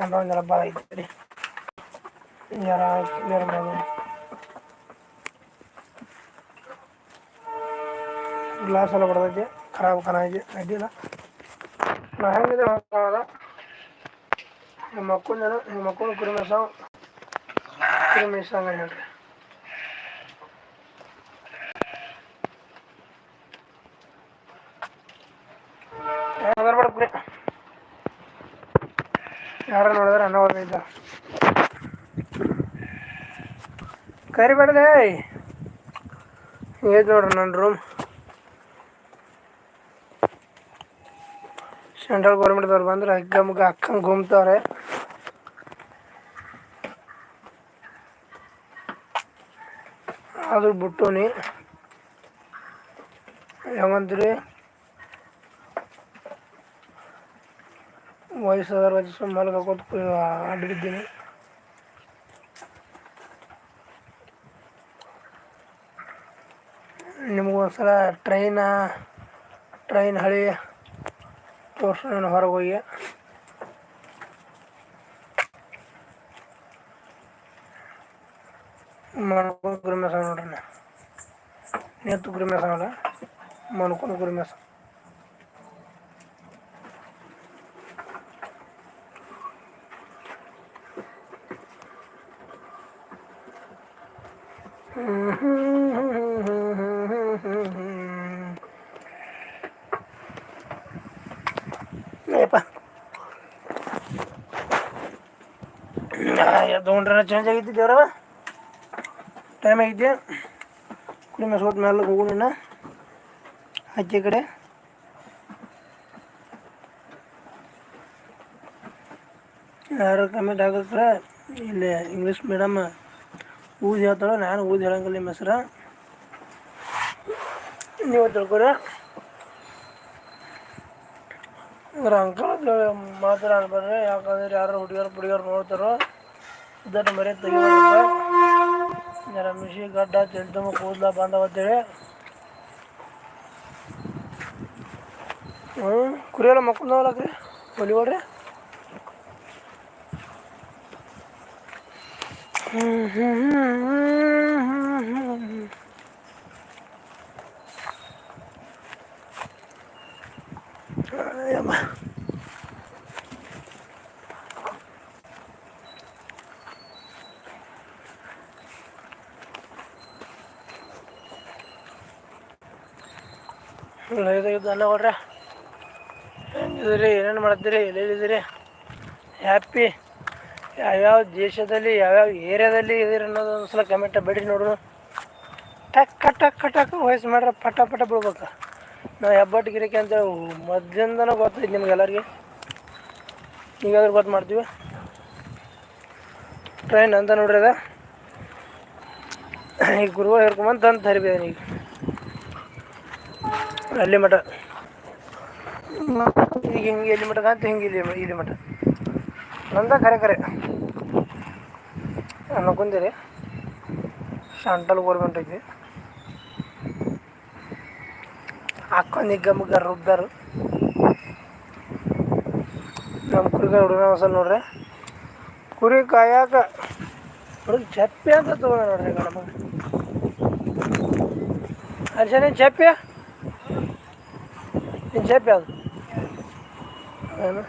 Camera ಒಂದೆಲ್ಲ ಭಾಳ ಐತಿ ಜರ ಕ್ಲಿಯರ್ ಮಾಡೋದು ಗ್ಲಾಸ್ ಎಲ್ಲ ಬರ್ತೈತಿ ಖರಾಬ್ ಖಾನ ಐತಿ ಅಡ್ಡಿಲ್ಲ ನಾ ಹೆಂಗಿದ್ರೆ ಹಂಗಾಗಲ್ಲ ನಿಮ್ಮ ಮಕ್ಕಳು ನಿಮ್ಮ ಮಕ್ಕಳು ಕುರಿ ಮೇಸಾವ್ ಕುರಿ ಮೇಯ್ಸಂಗ ಹೇಳ್ರಿ ನೋಡಿದ್ರೆ ಅನ್ನ ಹೋಗಿದ್ದ ಕರಿಬೇಡಲೇ ಏದ್ ನೋಡ್ರಿ ನನ್ನ ರೂಮ್ ಸೆಂಟ್ರಲ್ ಗೌರ್ಮೆಂಟ್ದವ್ರು ಬಂದ್ರೆ ಹಗ್ಗ ಮುಗ್ಗ ಹಾಕ್ಕಂಗೆ ಗುಮ್ತವ್ರೆ ಆದ್ರೂ ಬಿಟ್ಟುನಿ ಹೆಂಗಂದ್ರಿ ವಯಸ್ಸಾದವ್ರ ರಜಿಸ್ಕೊಂಡು ಮಲ್ಕೋತ ಅಡ್ಡಿದ್ದೀನಿ ನಿಮಗೊಂದ್ಸಲ ಟ್ರೈನ, ಟ್ರೈನ್ ಹಳಿ ನಾನು ಹೊರಗೆ ಹೋಗಿ ಮನ್ಕೊಂಡು ಕುರಿಮೇಸ ನೋಡ್ರಿ ನೇತು ಗುರಿ ಮೇಸವಲ್ಲ ಮನ್ಕೊಂಡು ಗುರಿ ತೊಗೊಂಡ್ರೆ ಚೇಂಜ್ ಆಗಿತ್ತು ದೇವ್ರವ ಟೈಮ್ ಆಗಿದ್ದೆ ಕುಡಿಮೆ ಸೋಟ್ ಮೇಲೆ ಹೋಗೋಣ ಅಜ್ಜಿ ಕಡೆ. ಯಾರು ಕಮೆಂಟ್ ಹಾಕಿದ್ರೆ ಇಲ್ಲಿ ಇಂಗ್ಲೀಷ್ ಮೀಡಮ್ ಊದಿ ಹೇಳ್ತಾಳೆ ನಾನು ಊದಿ ಹೇಳಂಗಿಲ್ಲ ನಿಮ್ಮ ಹೆಸ್ರು ನೀವು ತಿಳ್ಕೊರ ಇದ್ರ ಅಂಕಲ್ ಮಾತಾಡ್ಬಾರ್ರಿ ಯಾಕಂದ್ರೆ ಯಾರು ಹುಡುಗಿಯರು ಹುಡುಗಿಯರು ನೋಡ್ತಾರೋ ಇದನ್ನು ಮರೆ ತೆಗಿಬೇಕಪ್ಪ ಜರ ಮಿಷಿ ಗಡ್ಡ ತೆಲ್ತಮ್ಮ ಕೂದಲ ಬಂದವ ಅಂತೇಳಿ ಹ್ಞೂ ಕುರಿಯೆಲ್ಲ ಮಕ್ಕಳು ಒಲಿ ಹೊಡ್ರಿ ಹ್ಮ್ ನೋಡ್ರಿ ಹೆಂಗಿದ್ದೀರಿ? ಏನೇನು ಮಾಡ್ತೀರಿ? ಎಲ್ಲೆಲ್ಲಿದ್ದೀರಿ ಹ್ಯಾಪಿ ಯಾವ್ಯಾವ ದೇಶದಲ್ಲಿ, ಯಾವ್ಯಾವ ಏರಿಯಾದಲ್ಲಿ ಇದೀರಿ ಅನ್ನೋದು ಒಂದ್ಸಲ ಕಮೆಂಟ್ ಬಿಡ್ರಿ ನೋಡೋಣ. ಟಕ್ ಟಕ್ ಟಕ್ ವಯಸ್ಸು ಮಾಡ್ರೆ ಪಟ ಪಟ ಬಿಡ್ಬೇಕು ನಾವು ಹೆಬ್ಬಟ್ಟು ಗಿರಿಕೆ ಅಂತೇಳಿ ಮೊದ್ಲಿಂದನೂ ಗೊತ್ತೈತೆ ನಿಮ್ಗೆಲ್ಲರಿಗೆ ಈಗಾದ್ರೂ ಗೊತ್ತು ಮಾಡ್ತೀವಿ. ಟ್ರೈನ್ ಅಂತ ನೋಡ್ರಿ ಅದ. ಈಗ ಗುರುವ ಹೇಳ್ಕೊಂಬಂತ ಅಂತ ತರಿಬೇನೆ ಈಗ. ಅಲ್ಲಿ ಮಠ. ಈಗ ಹಿಂಗೆ ಎಲ್ಲಿ ಮಠ ಅಂತ ಹಿಂಗೆ, ಇಲ್ಲಿ ಇಲ್ಲಿ ಮಠ. ನಂದ ಖರೆ ಖರೆ ಅನ್ಕೊಂದಿರಿ ಸೆಂಟ್ರಲ್ ಗೋರ್ಮೆಂಟ್ ಐತಿ ಹಾಕೊಂಡು ಹಿಗ್ಗ ಮುಗ್ಗ ರುಬ್ಬ್ಯಾರು ನಮ್ಮ ಕುರಿಗಾಯಿ ಹುಡುಗ ಒಂದ್ಸಲ ನೋಡ್ರಿ ಕುರಿ ಕಾಯಾಕ ಹುಡುಗ ಚಪ್ಪಿ ಅಂತ ತೊಗೊಂಡ ನೋಡ್ರಿ ಈಗ ನಮಗೆ ಅರ್ಶನ ಚಪ್ಪಿ ನಿನ್ನ ಚಪ್ಪಿ ಅದು ಏನು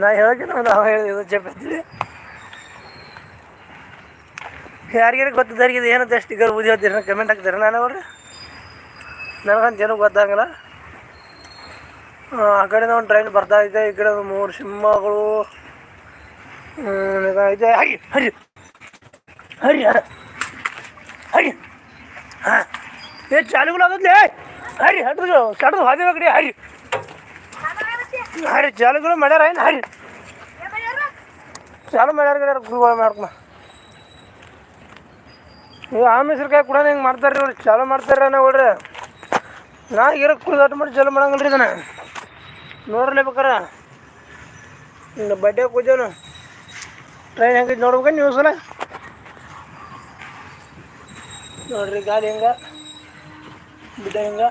ನಾ ಹೇಳೋಕೆ ನಾವು ಹೇಳಿದ ಚಪ್ಪಿ ಅಂತೀವಿ ಯಾರಿಗಾರ ಗೊತ್ತಿದ್ದಾರಿಗೆ ಇದು ಏನಂತ ಈಗ ಬುದ್ಧಿ ಹೇಳ್ತೀರ ಕಮೆಂಟ್ ಹಾಕ್ತೀರ ನಾನು ಅವ್ರಿ ನನಗಂತ ಏನೂ ಗೊತ್ತಾಗಲ್ಲ. ಆ ಕಡೆಯಿಂದ ಒಂದು ಟ್ರೈನ್ ಬರ್ತಾ ಇದೆ, ಈ ಕಡೆ ಒಂದು ಮೂರು ಸಿಂಹಗಳು. ಇದೆ. ಹರಿ ಹರಿ ಹರಿ ಹರಿ ಹಾಂ. ಏ ಚಾಲುಗಳು ಆಗುತ್ತೆ ಹರಿ ಹಡ್ದು ಕಡ್ದು ಹಾದಿ ಕಡೆ ಹರಿ ಹರಿ ಚಾಲುಗಳು ಮಾಡ್ಯಾರ ಏನು? ಹರಿ. ಚಾಲು ಮಾಡ್ಯಾರ ಗಿಡ ಗುರುಗಳು ಮಾಡ್ಕೊ ಈಗ ಆಮೇಶ್ರಕಾಯಿ ಕೂಡ ಹಿಂಗೆ ಮಾಡ್ತಾರೆ ರೀ ಅವ್ರು ಚಾಲು ಮಾಡ್ತಾರೆ ನಾ ನೋಡ್ರಿ ನಾ ಇರೋ ಕುಡಿದು ಅಟ್ಟು ಮಾಡಿ ಚಾಲು ಮಾಡಂಗಿಲ್ಲ ರೀ ಇದನ್ನ. ನೋಡ್ರಲೇ ಬೇಕಾರ. ಹಿಂಗೆ ಬಡ್ಡೆ ಕೂಜೋನು ಟ್ರೈನ್ ಹೆಂಗೈತಿ ನೋಡ್ಬೇಕ ನೀವು ಸಲ? ನೋಡ್ರಿ ಗಾಡಿ ಹೆಂಗ? ಬಿದ್ದ ಹೆಂಗ?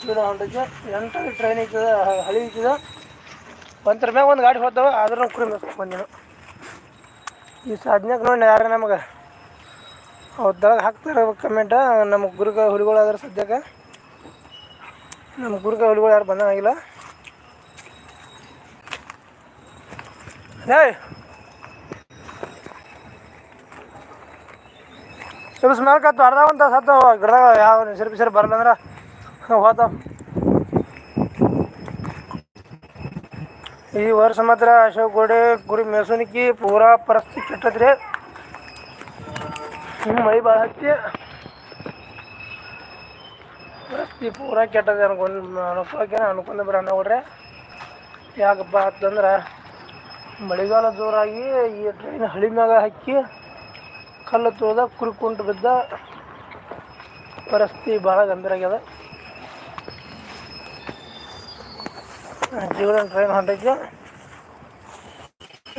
ಚೂಡ ಹೊಂಟೈತೆ ಎಂಟು ಟ್ರೈನ್ ಹ- ಹಳಿ ಐತದ ಒಂಥರ ಮ್ಯಾಗ ಒಂದು ಗಾಡಿ ಹೋದವ, ಆದ್ರೂ ಕುರಿ ಬಂದಿನ. ಈ ಸಾಧನೆಗೆ ನೋಡಿ ಯಾರು ನಮಗೆ. ಅವ್ರದೊಳಗೆ ಹಾಕ್ತಾರೆ ಕಮೆಂಟ ನಮ್ಮ ಗುರುಗ ಹುಲಿಗಳು ಆದ್ರೆ ಸದ್ಯಕ್ಕೆ. ನಮ್ಮ ಗುರುಗ ಹುಲಿಗಳು ಯಾರು ಬಂದಾಗಿಲ್ಲ ಏಯ್! ಸ್ವಲ್ಪ ಸ್ಮೆಲ್ಕತ್ತು ಅರ್ಧ ಒಂದು ತಾಸು ಹತ್ತು ಗಿಡದಾಗ ಯಾವ ನಿಸರು ಸರಿ ಬರಲ್ಲ ಅಂದ್ರೆ ಹೋತಾವ ಈ ವರ್ಷ ಮಾತ್ರ ಅಶೋಕ್ ಗೋಡೆ ಗುರಿ ಮೇಸುನಿಕಿ ಪೂರಾ ಪರಿಸ್ಥಿತಿ ಕೆಟ್ಟದ್ರಿ. ಮೈ ಭಾಳ ಹತ್ತಿ. ಪರಿಸ್ಥಿತಿ ಪೂರಾ ಕೆಟ್ಟದೆ ಅನ್ಕೊಂಡು ಅನ್ಕೊಳಕ್ಕೆ ಅನ್ಕೊಂಡು ಬಿಡ ನೋಡ್ರಿ. ಯಾಕಪ್ಪ ಅಂತಂದ್ರೆ ಮಳೆಗಾಲ ಜೋರಾಗಿ ಈ ಟ್ರೈನ್ ಹಳಿ ಮ್ಯಾಗ ಹಾಕಿ ಕಲ್ಲು ತೋದ ಕುರ್ಕೊಂಡು ಬಿದ್ದ ಪರಿಸ್ಥಿತಿ ಭಾಳ ಗಂಭೀರ ಆಗ್ಯದ. ಜೀವನ ಟ್ರೈನ್ ಹೊಂಟೈತಿ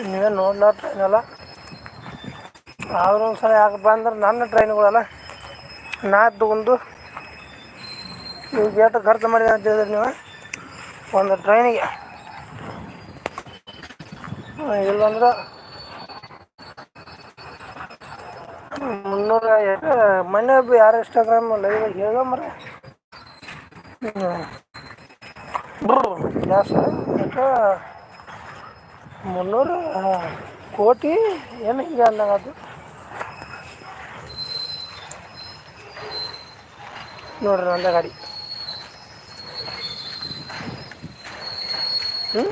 ನೀವೇ ನೋಡ್ಲ ಟ್ರೈನ್ ಎಲ್ಲ? ಆದ್ರೂ ಒಂದ್ಸಲ ಯಾಕಪ್ಪ ಅಂದ್ರೆ ನನ್ನ ಟ್ರೈನ್ಗಳೆಲ್ಲ ನಾ ತಗೊಂಡು ನೀವು ಗೇಟ್ ಖರ್ಚು ಮಾಡಿದೆ ಅಂತ ಹೇಳಿದ್ರೆ ನೀವು? ಒಂದು ಟ್ರೈನಿಗೆ ಇಲ್ಲಂದ್ರೆ ಮುನ್ನೂರ ಮೊನ್ನೆ ಯಾರು ಇನ್ಸ್ಟಾಗ್ರಾಮ್ ಲೈವ್ ಹೇಳಮ್ರ ಜಾಸ್ತಿ ಯಾಕೆ ಮುನ್ನೂರ ಕೋಟಿ ಏನು ಹಿಂಗೆ ಅಂದಂಗದು ನೋಡ್ರಿ ನಂದ ಗಾಡಿ ಹ್ಞೂ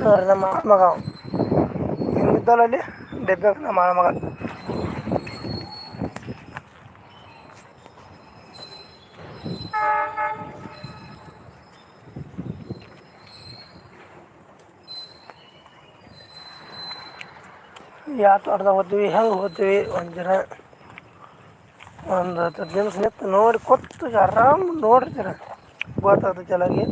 ನೋಡ್ರಿ ನಮ್ಮ ಮಗ ಅವ. ಹಿಂಗಿದ್ದಲ್ಲ ಅಲ್ಲಿ ಡೆಬ್ಬೆ ನಮ್ಮ ಮಗ ಯಾವ ತೋಟದಾಗ ಹೋದ್ವಿ, ಹೆಂಗೆ ಹೋದ್ವಿ? ಒಂದು ಒಂದು ಹತ್ತು ನಿಮಿಷ ನಿಂತು ನೋಡಿ ಕೊತ್ತು ಆರಾಮ್ ನೋಡ್ತೀರ ಗೊತ್ತಾಗ್ತದೆ ಚೆನ್ನಾಗಿ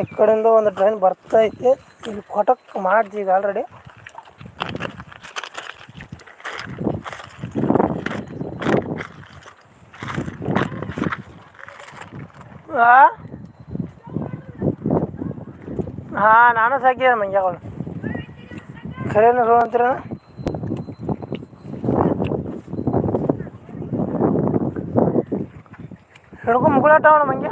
ಈ ಕಡೆಯಿಂದ ಒಂದು ಟ್ರೈನ್ ಬರ್ತಾ ಐತೆ ಇಲ್ಲಿ ಕೊಟಕ್ ಮಾಡ್ತಿ ಈಗ ಆಲ್ರೆಡಿ ಹಾಂ, ನಾನು ಸಾಕಿದೆ ಮಂಜಾಗಳು ಖರೇನ ಸುಳ್ಳು ಅಂತೀರ ಹಿಡ್ಕೊ ಮುಗುಳಾಟವಣ ಮಂಗ್ಯ?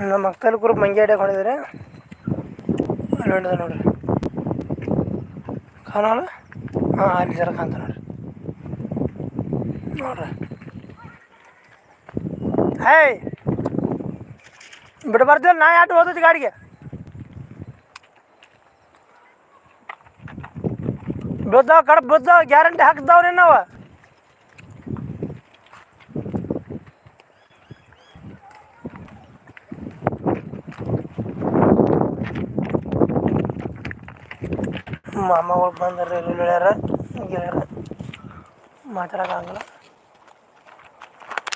ನಮ್ಮ ಅಕ್ಕಲ್ ಗ್ರೂಪ್ ಮಂಗ್ಯ ಅಡ್ಯಾಗ ನೋಡಿದೆ ಅಲ್ಲಿ ಹೊಡೆದ ನೋಡ್ರಿ ಕಾಣಲ್ಲ? ಹಾಂ, ಅಲ್ಲಿ ಜರ ಕಾಣ್ತ ನೋಡ್ರಿ. ನೋಡ್ರಿ. ಹೇಯ್ ಬರ್ತೀವಲ್ಲ ನಾ ಯಾಟು ಹೋದೈತಿ ಗಾಡಿಗೆ? ಬಿದ್ದಾವ ಕಡಪ್ ಬಿದ್ದಾವ ಗ್ಯಾರಂಟಿ ಹಾಕಿದ್ದಾವ್ರಿ ನಾವು ಮಾಮಗಳು ಬಂದರೆ ಇಲ್ಲಿ ಹೇಳ್ಯಾರ ಗೆಳೆಯರ ಮಾತಾಡೋಕ್ಕಾಗಲ್ಲ.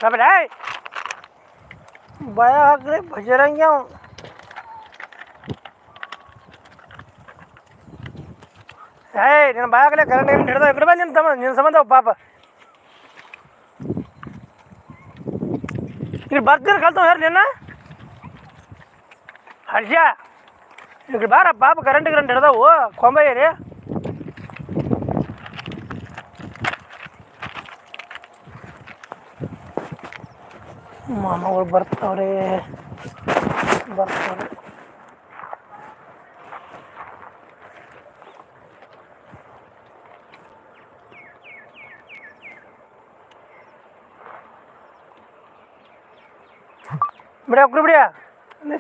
ಕಬಡ್ಡಿ ಭಯ ಹಾಕ್ರಿ ಭಜರಂಗಿ ಅವ. ಏಯ್, ನಿನ್ನ ಭಯ ಹಾಕಲೇ ಕರೆಂಟ್ ಏನು ಹಿಡ್ದ ಕಡೆ ಬಂದು ನಿನ್ನ ತಮ್ಮ ನಿನ್ನ ಸಂಬಂಧ ಪಾಪ. ಇಲ್ಲಿ ಬರ್ತೀರ ಕಲ್ತಾವ ಯಾರು ನಿನ್ನ? ಹರ್ಷ! ಈಗ ಬಾರ ಪಾಪ ಕರೆಂಟ್ ಗಿರೆಂಟ್ ಹಿಡ್ದವು ಕೊಂಬಯ್ಯರಿ ಮಾಮಗಳು ಬರ್ತಾವ್ರೆ. ಬರ್ತಾರೆ ಬಿಡಿ ಒಬ್ರು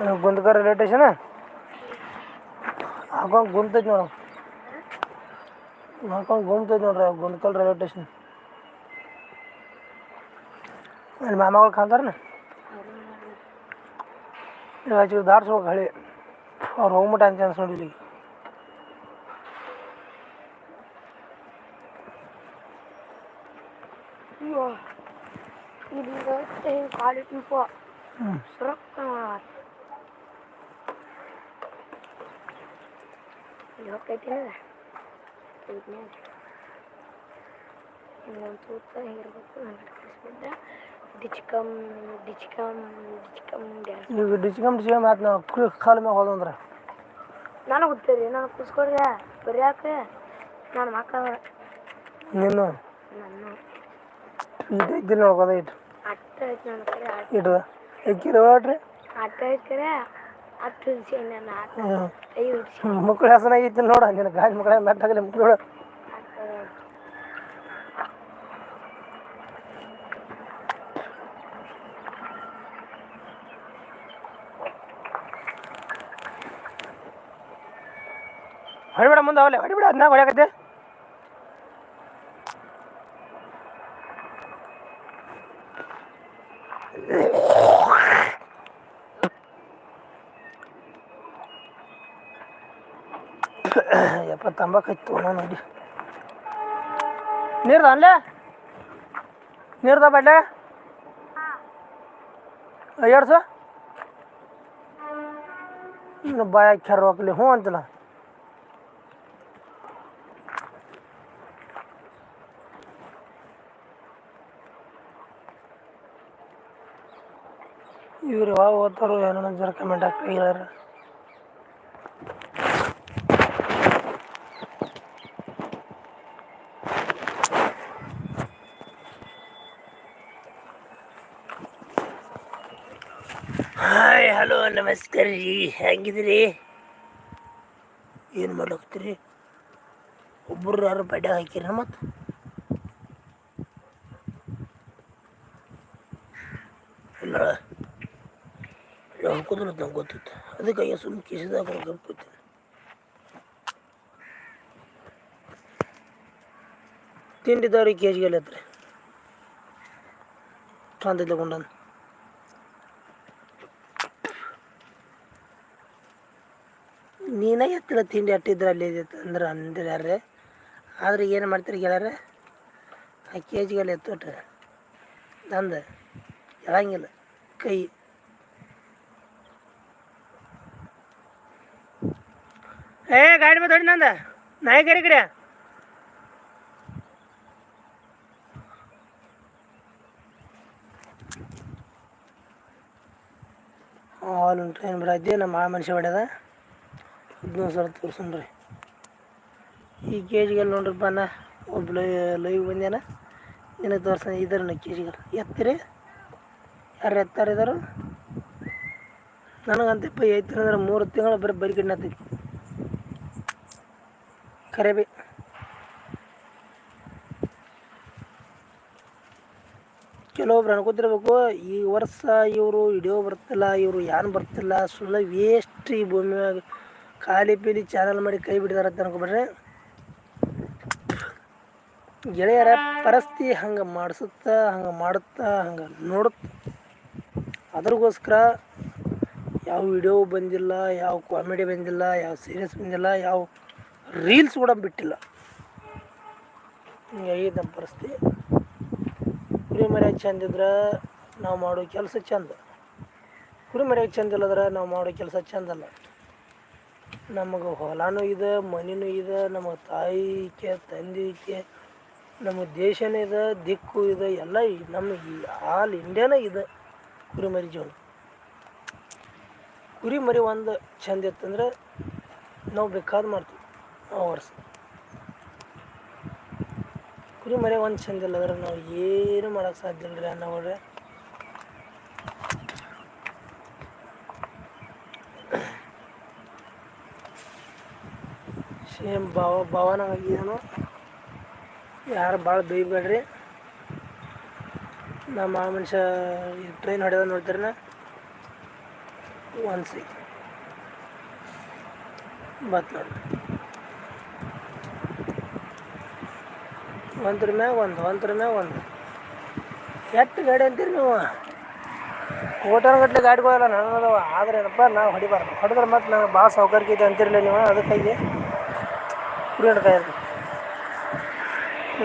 ಆ ಕಡೆ ಬಗಲಿಲ್ಲ ಗುಂದಕರ್ ರೈಲ್ವೆ ಸ್ಟೇಷನ್ ಹಾಕೊಂಡು ಗುಂತೈತಿ ನೋಡು ಹಾಕೊಂಡು ಗುಮ್ತೈತಿ ನೋಡ್ರಿ ಗುಂದಕಲ್ ರೈಲ್ವೆ ಸ್ಟೇಷನ್ ಅಲ್ಲಿ ಮಾಮಗಳು ಕಾಣ್ತಾರನ ಇವಾಗ ದಾಟ್ಸ್ಬೇಕು ಹಳಿ ಅವ್ರು ಹೋಗ್ಬಿಟ್ಟ ಅಂತ ಅನ್ಸ್ ನೋಡಿ ಇಲ್ಲಿಗೆ ಅಯ್ಯೋ ಇದು ಕ್ವಾಲಿಟಿ ಪೋ ಹ್ಞೂ ಸುರಕ್ಕ ಹೋಗ್ತೈತಿನ ಇನ್ನೊಂದು ತೂತ ಹೇಗಿರ್ಬೇಕು ನನಗೆ ಕಳಿಸ್ಬಿಟ್ರೆ ಡಿಚ್ಕಮ್ ಡಿಚ್ಕಮ್ ಡಿಚ್ಕಮ್ ಡ್ಯಾನ್ಸ್ ಈಗ ಡಿಚ್ಕಮ್ ಡಿಚ್ಕಮ್ ಆಯ್ತು ನಾವು ಕುಳಿ ಕಾಲ ಮ್ಯಾಗ ಹೋದಂದ್ರೆ ನಾನು ಗೊತ್ತೀರಿ ನಾನು ಕೂಸ್ಕೊಡ್ದೆ ಬರ್ಯಾಕೆ. ನಾನು ಮಕ್ಕಳ. ನೀನು? ನನ್ನ ಇಟ್ಟು ಇದ್ದಿಲ್ಲ ನೋಡ್ಕೋದ ಇಟ್ಟು ಅಟ್ಟ ಐತೆ ನನ್ನ ಕಡೆ ಇಟ್ಟು ಎಕ್ಕಿರಿ ಹೊರಟ್ರಿ? ಅಟ್ಟ ಹತ್ತು ದಿವಸ ನಾನು ಐತಿ ಮಕ್ಕಳು ನೋಡ ನಿನ್ನ ಗಾಡಿ ಮಕ್ಕಳ ಮೆಟ್ಟಾಗಲಿ ಮಕ್ಕಳು ಹೊಡಿಬಿಡ ಮುಂದೆ ಅವಲೆ ಹೊಡಿಬಿಡ ಅದನ್ನ ಹೊಡ್ಯಾಕತ್ತೆ. ತಂಬಾಕೈತು ನಾನು ನೋಡಿ. ನೀರ್ದ ಅಲ್ಲೇ ನೀರ್ದ ಬಡ್ಲೆ? ಎರಡು ಸ ಇನ್ನು ಬಾಯ ಕೆರ ಹೋಗ್ಲಿ, ಹ್ಞೂ ಅಂತಿಲ್ಲ. ಇವ್ರು ಯಾವಾಗ ಓದ್ತಾರೋ ಏನೋ ಜರ ಕಮೆಂಟ್ ಹಾಕಿ ನಮಸ್ಕಾರ ರೀ. ಹೆಂಗಿದ್ರಿ? ಏನು ಮಾಡ್ಲಕತ್ತೀರಿ? ಒಬ್ಬರು ಯಾರು ಬಡ್ಡೆ ಹಾಕಿರ ಮತ್ತು? ಇಲ್ಲ. ಹಾಕೋದ್ರ ನಂಗೆ ಗೊತ್ತಿತ್ತು. ಅದಕ್ಕೆ ಅಯ್ಯ ಸುಮ್ಮನೆ ಕಿಸಿದಾಗ ಗಪ್ಪಿತ್ತು ತಿಂಡಿದವ್ರಿಗೆ ಕೆ ಜಿಗೆ ಹತ್ರ ಚಂದ ತಗೊಂಡನು ನೀನೇ ತಿಂಡಿ ಅಟ್ಟಿದ್ರೆ ಅಲ್ಲಿ ಅಂದ್ರೆ ಅಂದಿದ್ದಾರೆ. ಆದ್ರೆ ಏನು ಮಾಡ್ತೀರಿ ಗೆಳೆಯರ? ಆ ಕೆ ಜಿಗೆಲ್ಲ ಎತ್ತೋಟ್ರೆ ನಂದು ಕೈ. ಏ, ಗಾಡಿ ಮೇಲೆ ನಂದ. ನಾಯಿ ಗಾಡಿ ಕಡೆ. ಆಲ್ ಟ್ರೈನ್ ಬಿಡೈತಿ ನಮ್ಮ ಆ ಮನುಷ್ಯ ಇದನ್ನ ಸರ್ ತೋರ್ಸಣ ರೀ ಈ ಕೆ ಜಿಗೆಲ್ಲ ನೋಡ್ರಪ್ಪ ನಾ ಒಬ್ಬ ಲೈವ್ ಬಂದ್ಯಾನ. ನಿನಗೆ ತೋರ್ಸಣ ಇದಾರ ಕೆ ಜಿಗೆ ಎತ್ತಿರಿ? ಯಾರು ಎತ್ತಾರೆ ಇದಾರು? ನನಗಂತಪ್ಪ ಐತಿ ಅಂದ್ರೆ ಮೂರು ತಿಂಗಳು ಬರೀ ಬರಿ ಕರೆಬಿ ಕರೆ ಬಿ. ಕೆಲವೊಬ್ರು ಅನ್ಕೋತಿರ್ಬೇಕು, ಈ ವರ್ಷ ಇವರು ಇಡಿಯೋ ಬರ್ತಿಲ್ಲ, ಇವರು ಯಾರು ಬರ್ತಿಲ್ಲ, ಸುಳ್ಳು ವೇಸ್ಟ್ ಈ ಭೂಮಿಯಾಗ ಖಾಲಿ ಪೀಲಿ ಚಾನಲ್ ಮಾಡಿ ಕೈ ಬಿಡಿದಾರ ಅಂತ ಅನ್ಕೊಬೇಡ್ರಿ ಗೆಳೆಯರ ಪರಿಸ್ಥಿತಿ ಹಂಗೆ ಮಾಡಿಸುತ್ತಾ, ಹಂಗೆ ಮಾಡುತ್ತಾ, ಹಂಗೆ ನೋಡುತ್ತ. ಅದ್ರಗೋಸ್ಕರ ಯಾವ ವಿಡಿಯೋ ಬಂದಿಲ್ಲ, ಯಾವ ಕಾಮಿಡಿ ಬಂದಿಲ್ಲ, ಯಾವ ಸೀರಿಯಸ್ ಬಂದಿಲ್ಲ, ಯಾವ ರೀಲ್ಸ್ ಕೂಡ ಬಿಟ್ಟಿಲ್ಲ. ಹಿಂಗಾಗಿದೆ ನಮ್ಮ ಪರಿಸ್ಥಿತಿ ಕುರಿ ಮರ್ಯಾದೆ ಚಂದಿದ್ರೆ ನಾವು ಮಾಡೋ ಕೆಲಸ ಚಂದ. ಕುರಿ ಮರ್ಯಾದೆ ಚಂದ ಇಲ್ಲದ್ರೆ ನಾವು ಮಾಡೋ ಕೆಲಸ ಚಂದಲ್ಲ ನಮಗೆ ಹೊಲನೂ ಇದೆ, ಮನೆನೂ ಇದೆ, ನಮ್ಮ ತಾಯಿ ಐಕೆ ತಂದೆ ಐಕೆ ನಮ್ಮ ದೇಶನೂ ಇದೆ, ದಿಕ್ಕು ಇದೆ, ಎಲ್ಲ ನಮ್ಮ ಈ ಆಲ್ ಇಂಡಿಯಾನೇ ಇದೆ ಕುರಿಮರಿ ಜೀವನ ಕುರಿ ಮರಿ ಒಂದು ಚಂದ ಇತ್ತಂದ್ರೆ ನಾವು ಬೇಕಾದ ಮಾಡ್ತೀವಿ, ನಾವು ವರ್ಷ ಕುರಿಮರಿ ಒಂದು ಚಂದ ಇಲ್ಲದ್ರೆ ನಾವು ಏನು ಮಾಡೋಕ್ಕೆ ಸಾಧ್ಯ ಇಲ್ಲ ರೀ ಅನ್ನೋಳ್ರೆ ಸೇಮ್ ಭಾವ ಭಾವನಾಗಿದ್ದಾನು ಯಾರು ಭಾಳ ಬೇಯಬೇಡ್ರಿ. ನಮ್ಮ ಆ ಮನುಷ್ಯ ಟ್ರೈನ್ ಹೊಡೆದ ನೋಡ್ತಾರೆ ಒಂದು ಸಿ. ಬತ್ ನೋಡಿ ಒಂದ್ರ ಮ್ಯಾಗ ಒಂದು, ಒಂದ್ರ ಮ್ಯಾಗ ಒಂದು. ಎಷ್ಟು ಗಾಡಿ ಅಂತೀರಿ ನೀವು? ಓಟರ್ ಗಟ್ಟಲೆ ಗಾಡಿಗಳಲ್ಲ ನನ್ನದವ ಆದ್ರೆ ಏನಪ್ಪ ನಾವು ಹೊಡಿಬಾರ್ದು. ಹೊಡೆದ್ರೆ ಮತ್ತೆ ನಾನು ಭಾಳ ಸೌಕರ್ಯ ಇದೆ ಅಂತಿರಲಿಲ್ಲ ನೀವು ಅದಕ್ಕಾಗಿ. ಕುರಿ ಹಿಡ್ತಾ ಇರ್ತೀವಿ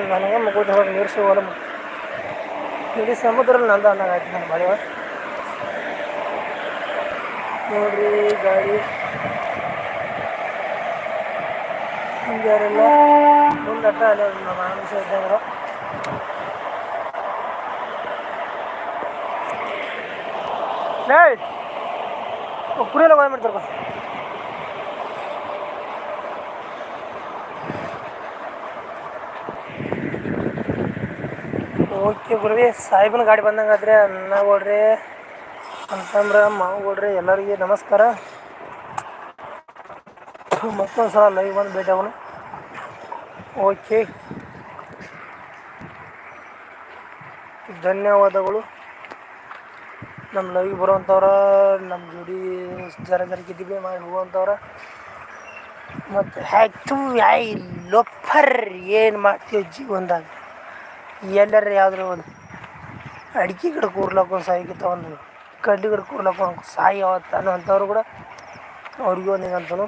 ನನಗೆ ಮಗುದ ಹೋಗಿ ನೀರು ಸಿಗೋಲ್ಲ ಇಡೀ ಸಮುದ್ರಲ್ಲಿ ನಂದು ಅನ್ನಂಗೆ ಆಯ್ತು ನನ್ನ ಬಾಳಿವ ನೋಡ್ರಿ ಗಾಡಿ ಹಿಂಗೆ ಯಾರೆಲ್ಲ ಮುಂದಟ್ಟ ಅಲ್ಲೇ ನಮ್ಮ ಆಮಿಷ ಇದ್ದಂಗೆ ಲೇ ಕುರಿ ಎಲ್ಲ ಬಾಯ್ ಮಾಡ್ತಾರಪ್ಪ ಓಕೆ ಗುರುವಿ ಸಾಹೇಬನ ಗಾಡಿ ಬಂದಂಗೆ ಅನ್ನ ಹೊಡ್ರಿ ಅಂತಂದ್ರೆ ಮಾವುಗಳ್ರಿ ಎಲ್ಲರಿಗೆ ನಮಸ್ಕಾರ. ಮತ್ತೊಂದು ಸಲ ಲೈವ್ ಬಂದು ಭೇಟಿ ಅವನು ಓಕೆ ಧನ್ಯವಾದಗಳು. ನಮ್ಮ ಲೈವ್ ಬರುವಂಥವ್ರ ನಮ್ಮ ಜೋಡಿ ಜರ ಜರ ಗಿದ್ದಿಬಿ ಮಾಡಿ ಹೋಗುವಂಥವ್ರ ಮತ್ತು ಹ್ಯಾಕ್ಟು ಯಾಯ್ ಲೋಫರ್, ಏನು ಮಾಡ್ತೀವಿ ಜೀವನದಾಗ. ಎಲ್ಲರ ಯಾವ್ದಾರ ಒಂದು ಅಡಿಕೆ ಗಿಡ ಕೂರ್ಲಕ್ಕ ಸಾಯಿಗಿತ್ತ ಒಂದು ಕಡ್ಲಿ ಗಿಡ ಕೂರ್ಲಕ್ಕ ಒಂದು ಸಾಯಿ ಅವತ್ತು ಅನ್ನೋಂಥವ್ರು ಕೂಡ ಅವ್ರಿಗೂ ಒಂದು ಹಿಂಗಂತನು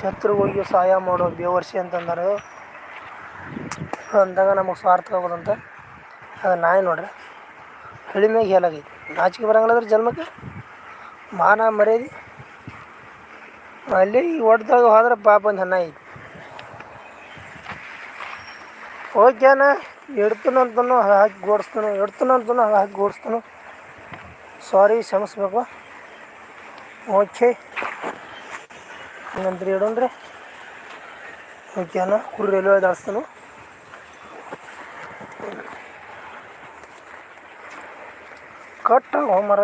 ಶತ್ರುಗಳಿಗೆ ಸಹಾಯ ಮಾಡೋ ಬೇವರ್ಸಿ ಅಂತಂದ್ರೆ ಅಂದಾಗ ನಮಗೆ ಸ್ವಾರ್ಥ ಆಗೋದಂತ ಅದು ನಾಯಿ ನೋಡ್ರಿ. ಹಳಿ ಮ್ಯಾಗ ನಾಚಿಕೆ ಬರಂಗಿಲ್ಲದ್ರೆ ಜನ್ಮಕ್ಕೆ. ಮಾನ ಮರ್ಯಾದೆ. ಅಲ್ಲಿ ಒಡ್ದಾಗ ಹೋದ್ರೆ ಪಾಪ ಒಂದು ಹನ್ನ ಐತಿ. ಓಕೆನ ಇಡ್ತಾನ ಅಂತನೂ ಹಾಕಿ ಗೋಡಿಸ್ತಾನು ಇಡ್ತಾನ ಅಂತನೂ ಹಾಕಿ ಗೋಡಿಸ್ತಾನು ಸಾರಿ ಕ್ಷಮಿಸ್ಬೇಕು ಓಕೆ ಹಂಗಂದ್ರೆ ಇಡೋಣ್ರಿ ಓಕೆನಾ ಕುರಿ ರೈಲ್ವೆ ದಾಳಿಸ್ತಾನು ಕಟ್ಟ ಹೋಮರ